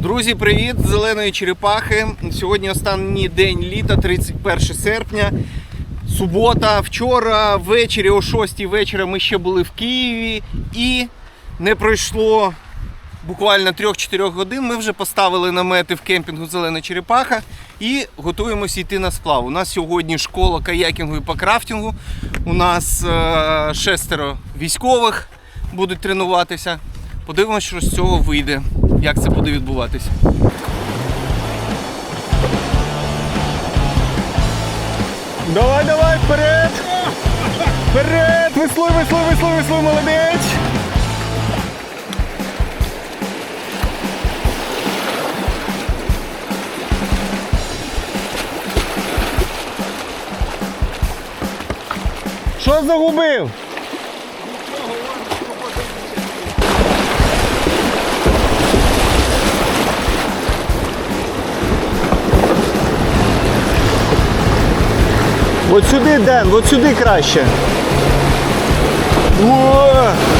Друзі, привіт зеленої черепахи. Сьогодні останній день літа, 31 серпня. Субота. Вчора ввечері о 6 вечора ми ще були в Києві і не пройшло буквально 3-4 годин. Ми вже поставили намети в кемпінгу Зелена Черепаха і готуємося йти на сплав. У нас сьогодні школа каякінгу і пакрафтингу. У нас е, шестеро військових будуть тренуватися. Подивимося, що з цього вийде, як це буде відбуватися. Давай, давай, вперед! Вперед! Веслуй, веслуй, веслуй, веслуй, молодець! Що загубив? От сюди, Ден, от сюди краще. О!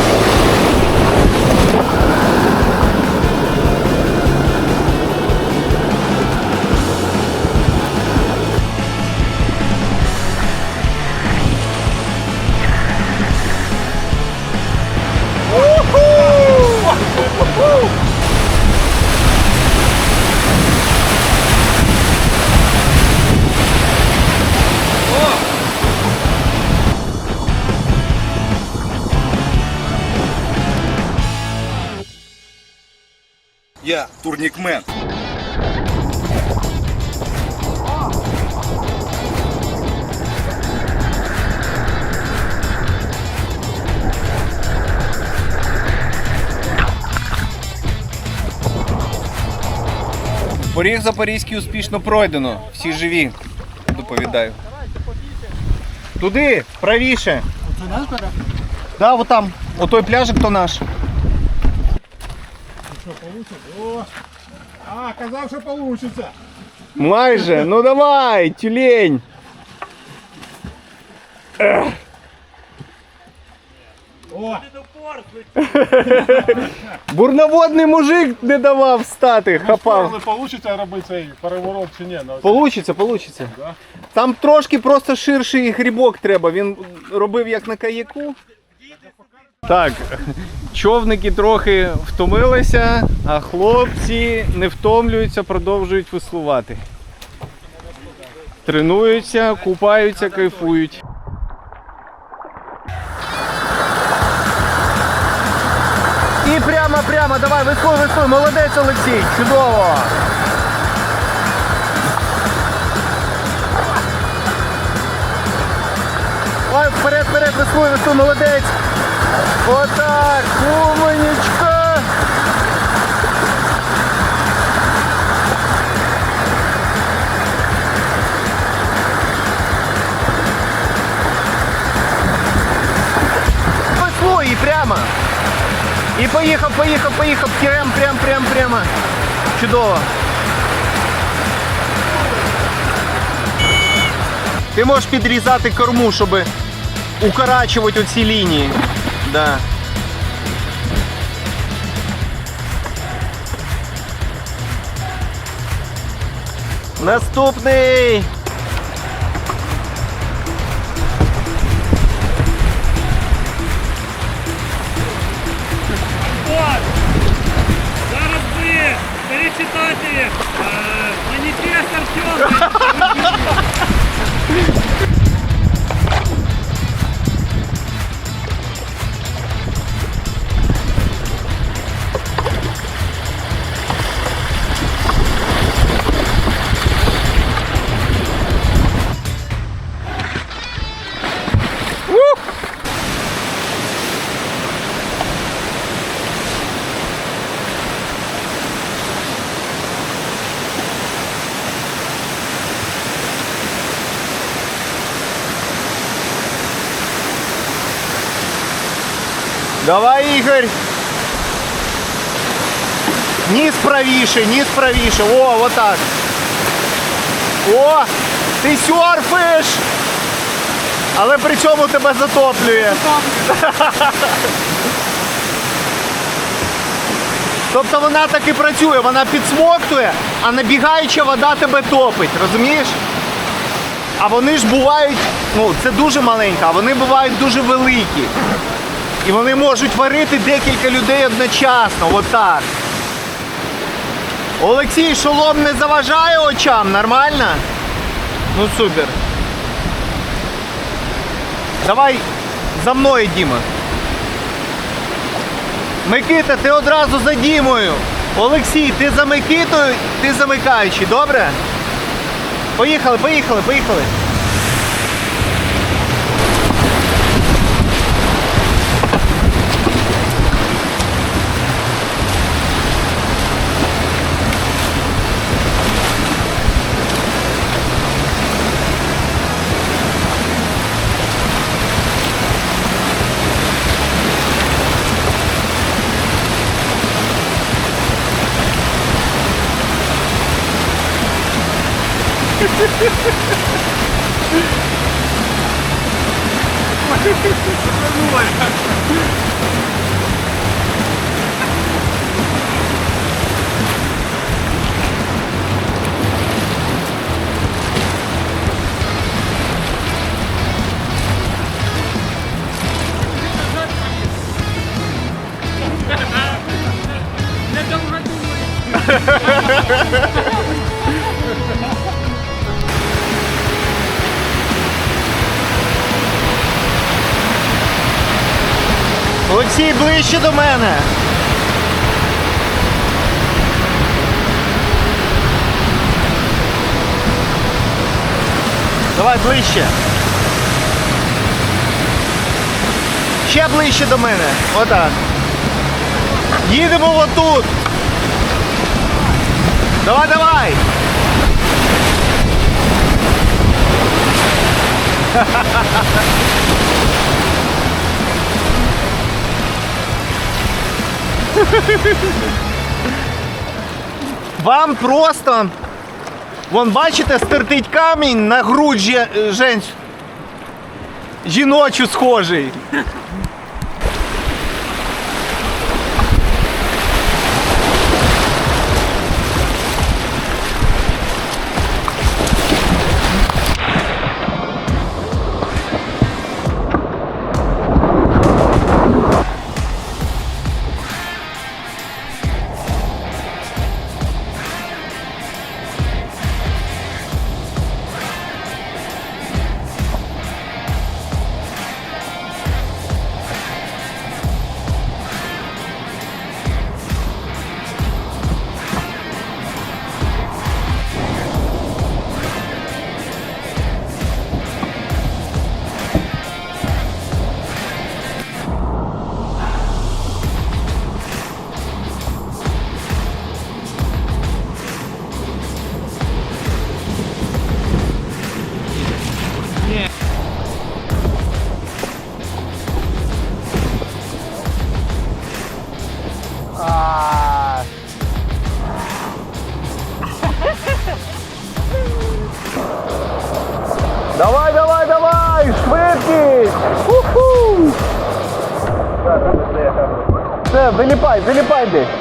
Я турникмен. Поріг Запорізький успішно пройдено. Всі живі. Доповідаю. Туди, правіше. Це наш берег? Да, от там. Отой пляжик то наш. О! А, казав, що получиться. Майже. Ну давай, тюлень. О! Бурноводний мужик не давав стати, хапав. Не получиться робити цей переворот чи ні? Ну, Получиться, получиться. Да? Там трошки просто ширший грибок треба. Він робив як на каяку. Так, човники трохи втомилися, а хлопці не втомлюються, продовжують веслувати. Тренуються, купаються, кайфують. І прямо, прямо, давай, веслуй, веслуй, молодець Олексій, чудово. Ой, вперед, вперед, веслуй, веслуй, молодець. Отак, умничка. Веслуй і прямо. І поїхав, поїхав, поїхав. Прям, прям, прям, прямо. Чудово. Ти можеш підрізати корму, щоб укорачувати оці лінії. Да. Наступний. Давай, Ігор. Ніс правіше, ніс правіше. О, отак. О, ти серфиш. Але при цьому тебе затоплює. Тобто вона так і працює, вона підсмоктує, а набігаюча вода тебе топить, розумієш? А вони ж бувають, ну це дуже маленька, а вони бувають дуже великі. І вони можуть варити декілька людей одночасно, отак. Олексій, шолом не заважає очам, нормально? Ну супер. Давай за мною, Діма. Микита, ти одразу за Дімою. Олексій, ти за Микитою, ти замикаючий, добре? Поїхали, поїхали, поїхали. Недовго ближче до мене. Давай ближче. Ще ближче до мене. Отак. Їдемо отут. Давай, давай. Вам просто. Вон, бачите, стертить камінь на грудь жіночу схожий. Friday.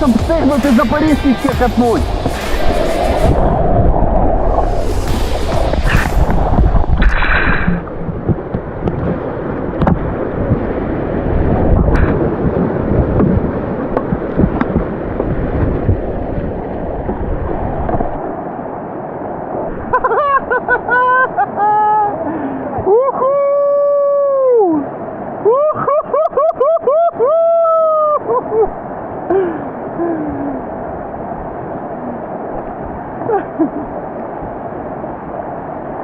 Щоб встигнути Запорізький ще катнуть.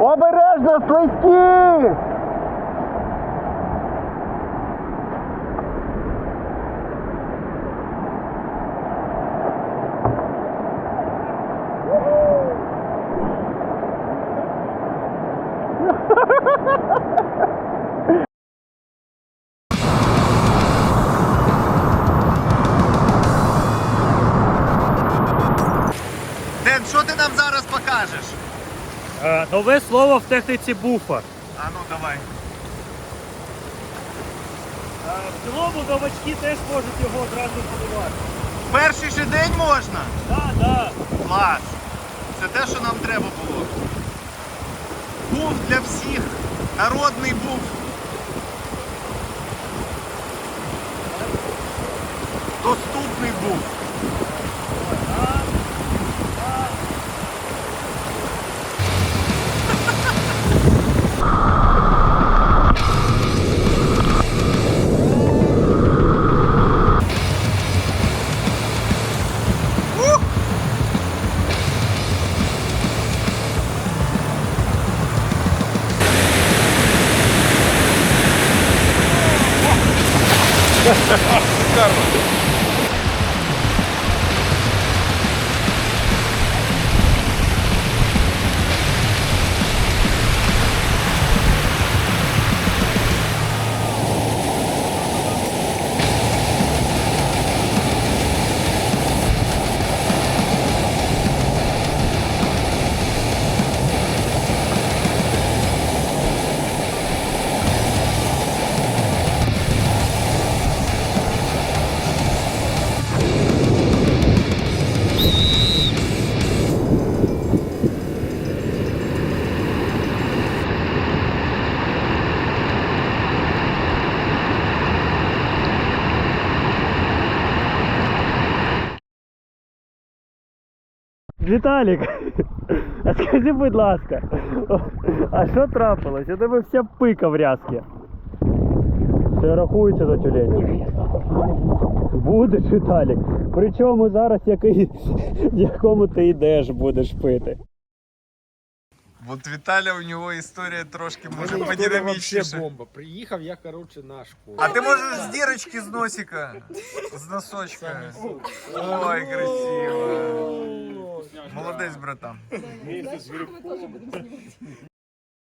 Обережно слизькі! Нове слово в техніці буфа. А ну давай. Е, В цілому новачки теж можуть його одразу подавати. Перший же день можна? Так, так. Клас. Це те, що нам треба було. Був для всіх. Народний був. Ha ha ha! Віталік, а скажи, будь ласка, а що трапилось? У тебе вся пика в рязки. Це рахується за тюлень. Будеш, Віталік. Причому зараз який, в якому ти йдеш будеш пити. От Віталя у нього історія трошки може Історія вообще подинамічніша. бомба. Приїхав я, короче, на школу. А ти можеш з дірочки з носика, з носочка. Ой, красиво. Молодець, братан.